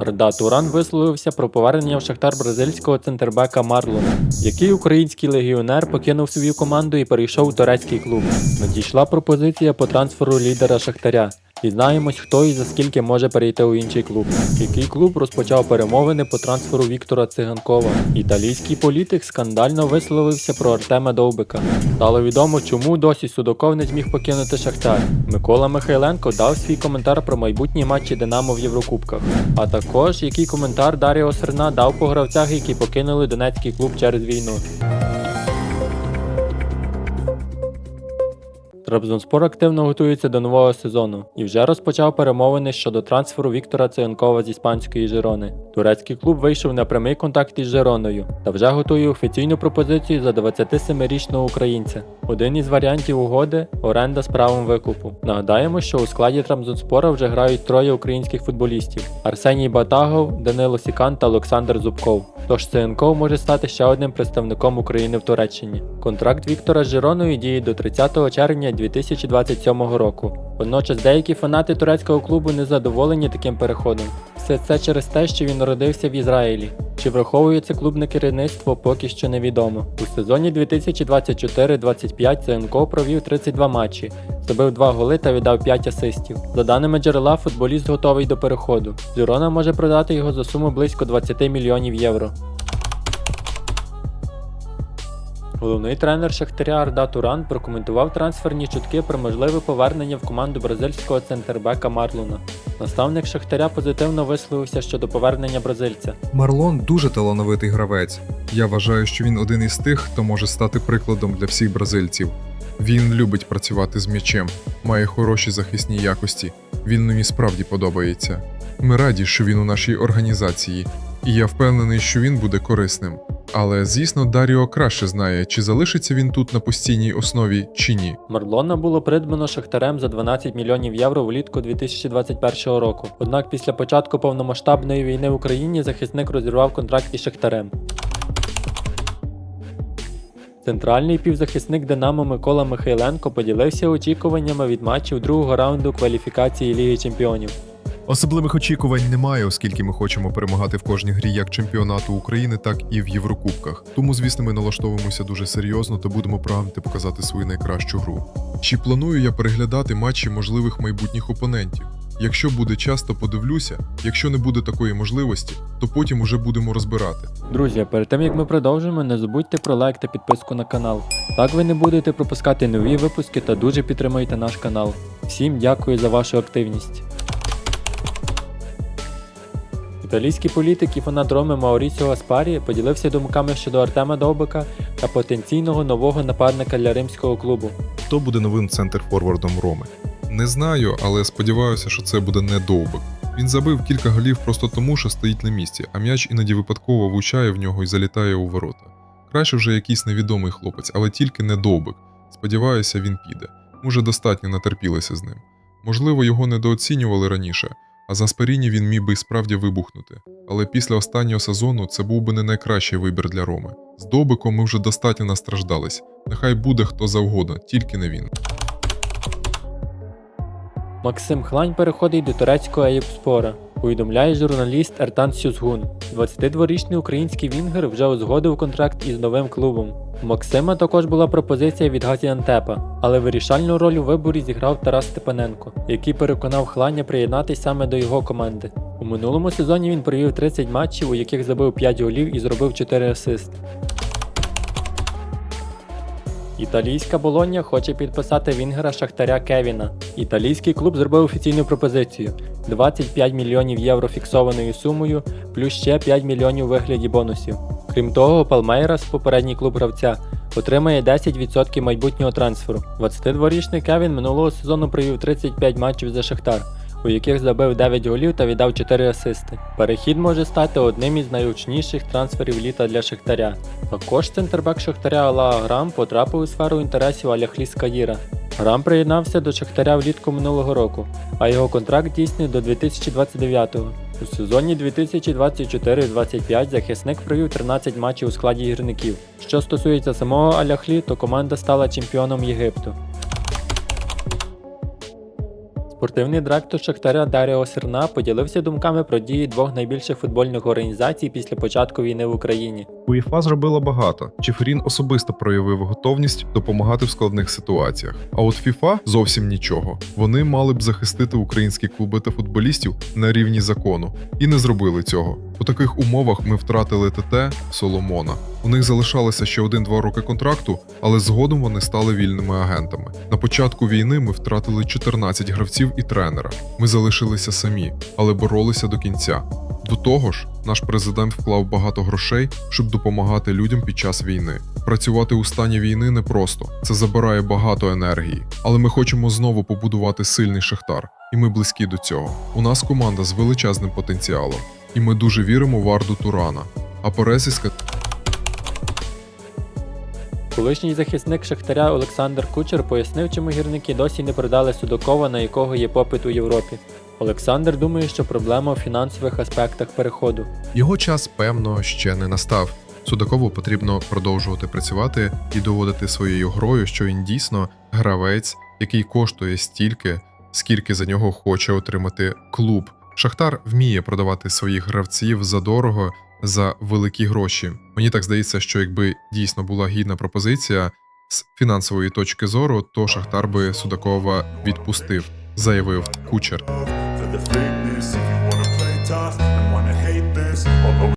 Арда Туран висловився про повернення в Шахтар бразильського центрбека Марлона, який український легіонер покинув свою команду і перейшов у турецький клуб. Надійшла пропозиція по трансферу лідера Шахтаря. Дізнаємось, хто і за скільки може перейти у інший клуб. Який клуб розпочав перемовини по трансферу Віктора Циганкова. Італійський політик скандально висловився про Артема Довбика. Стало відомо, чому досі Судаков не зміг покинути Шахтар. Микола Михайленко дав свій коментар про майбутні матчі Динамо в Єврокубках. А також який коментар Даріо Серна дав по гравцях, які покинули Донецький клуб через війну. Трабзонспор активно готується до нового сезону і вже розпочав перемовини щодо трансферу Віктора Циганкова з іспанської Жирони. Турецький клуб вийшов на прямий контакт із Жироною та вже готує офіційну пропозицію за 27-річного українця. Один із варіантів угоди оренда з правом викупу. Нагадаємо, що у складі Трамзонспора вже грають троє українських футболістів: Арсеній Батагов, Данило Сікан та Олександр Зубков. Тож Циганков може стати ще одним представником України в Туреччині. Контракт Віктора з Жироною діє до 30 червня 2027 року. Водночас деякі фанати турецького клубу не задоволені таким переходом. Все це через те, що він народився в Ізраїлі. Чи враховує це клубне керівництво, поки що невідомо. У сезоні 2024-25 Циганков провів 32 матчі, забив 2 голи та віддав 5 асистів. За даними джерела, футболіст готовий до переходу. Зірона може продати його за суму близько 20 мільйонів євро. Головний тренер Шахтаря Арда Туран прокоментував трансферні чутки про можливе повернення в команду бразильського центрбека Марлона. Наставник Шахтаря позитивно висловився щодо повернення бразильця. Марлон дуже талановитий гравець. Я вважаю, що він один із тих, хто може стати прикладом для всіх бразильців. Він любить працювати з м'ячем, має хороші захисні якості. Він мені справді подобається. Ми раді, що він у нашій організації, і я впевнений, що він буде корисним. Але звісно, Даріо краще знає, чи залишиться він тут на постійній основі, чи ні. Марлона було придбано Шахтарем за 12 мільйонів євро влітку 2021 року. Однак після початку повномасштабної війни в Україні захисник розірвав контракт із Шахтарем. Центральний півзахисник Динамо Микола Михайленко поділився очікуваннями від матчів другого раунду кваліфікації Ліги Чемпіонів. Особливих очікувань немає, оскільки ми хочемо перемагати в кожній грі як чемпіонату України, так і в Єврокубках. Тому, звісно, ми налаштовуємося дуже серйозно та будемо прагнути показати свою найкращу гру. Чи планую я переглядати матчі можливих майбутніх опонентів? Якщо буде час, то подивлюся. Якщо не буде такої можливості, то потім уже будемо розбирати. Друзі, перед тим як ми продовжимо, не забудьте про лайк та підписку на канал. Так ви не будете пропускати нові випуски та дуже підтримуйте наш канал. Всім дякую за вашу активність. Італійський політик і фанат Роми Мауріціо Аспарі поділився думками щодо Артема Довбика та потенційного нового нападника для римського клубу. Хто буде новим центр-форвардом Роми? Не знаю, але сподіваюся, що це буде не довбик. Він забив кілька голів просто тому, що стоїть на місці, а м'яч іноді випадково влучає в нього і залітає у ворота. Краще вже якийсь невідомий хлопець, але тільки не довбик. Сподіваюся, він піде. Ми вже достатньо натерпілися з ним. Можливо, його недооцінювали раніше, а за Спаріні він міг би й справді вибухнути. Але після останнього сезону це був би не найкращий вибір для Роми. З Довбиком ми вже достатньо настраждались. Нехай буде хто завгодно, тільки не він. Максим Хлань переходить до турецького Ейпспора, повідомляє журналіст Ертан Сюзгун. 22-річний український вінгер вже узгодив контракт із новим клубом. Максима також була пропозиція від Газіантепа, але вирішальну роль у виборі зіграв Тарас Степаненко, який переконав Хланя приєднатися саме до його команди. У минулому сезоні він провів 30 матчів, у яких забив 5 голів і зробив 4 асисти. Італійська Болоння хоче підписати вінгера Шахтаря Кевіна. Італійський клуб зробив офіційну пропозицію: 25 мільйонів євро фіксованою сумою, плюс ще 5 мільйонів вигляді бонусів. Крім того, Палмейрас, попередній клуб гравця, отримає 10% майбутнього трансферу. 22-річний Кевін минулого сезону провів 35 матчів за Шахтар, у яких забив 9 голів та віддав 4 асисти. Перехід може стати одним із найгучніших трансферів літа для Шахтаря. Також центрбек Шахтаря Алаа Грам потрапив у сферу інтересів Аляхліс Каїра. Грам приєднався до Шахтаря влітку минулого року, а його контракт дійсний до 2029-го. У сезоні 2024-25 захисник провів 13 матчів у складі гірників. Що стосується самого Аляхлі, то команда стала чемпіоном Єгипту. Спортивний директор Шахтаря Даріо Серна поділився думками про дії двох найбільших футбольних організацій після початку війни в Україні. УЄФА зробила багато. Чеферін особисто проявив готовність допомагати в складних ситуаціях. А от ФІФА зовсім нічого. Вони мали б захистити українські клуби та футболістів на рівні закону і не зробили цього. У таких умовах ми втратили ТТ Соломона. У них залишалося ще один-два роки контракту, але згодом вони стали вільними агентами. На початку війни ми втратили 14 гравців і тренера. Ми залишилися самі, але боролися до кінця. До того ж, наш президент вклав багато грошей, щоб допомагати людям під час війни. Працювати у стані війни непросто, це забирає багато енергії. Але ми хочемо знову побудувати сильний шахтар, і ми близькі до цього. У нас команда з величезним потенціалом, і ми дуже віримо в Арду Турана. А Пересіска Колишній захисник Шахтаря Олександр Кучер пояснив, чому гірники досі не продали Судакова, на якого є попит у Європі. Олександр думає, що проблема у фінансових аспектах переходу. Його час, певно, ще не настав. Судакову потрібно продовжувати працювати і доводити своєю грою, що він дійсно гравець, який коштує стільки, скільки за нього хоче отримати клуб. Шахтар вміє продавати своїх гравців задорого за великі гроші. Мені так здається, що якби дійсно була гідна пропозиція з фінансової точки зору, то Шахтар би Судакова відпустив, заявив кучер.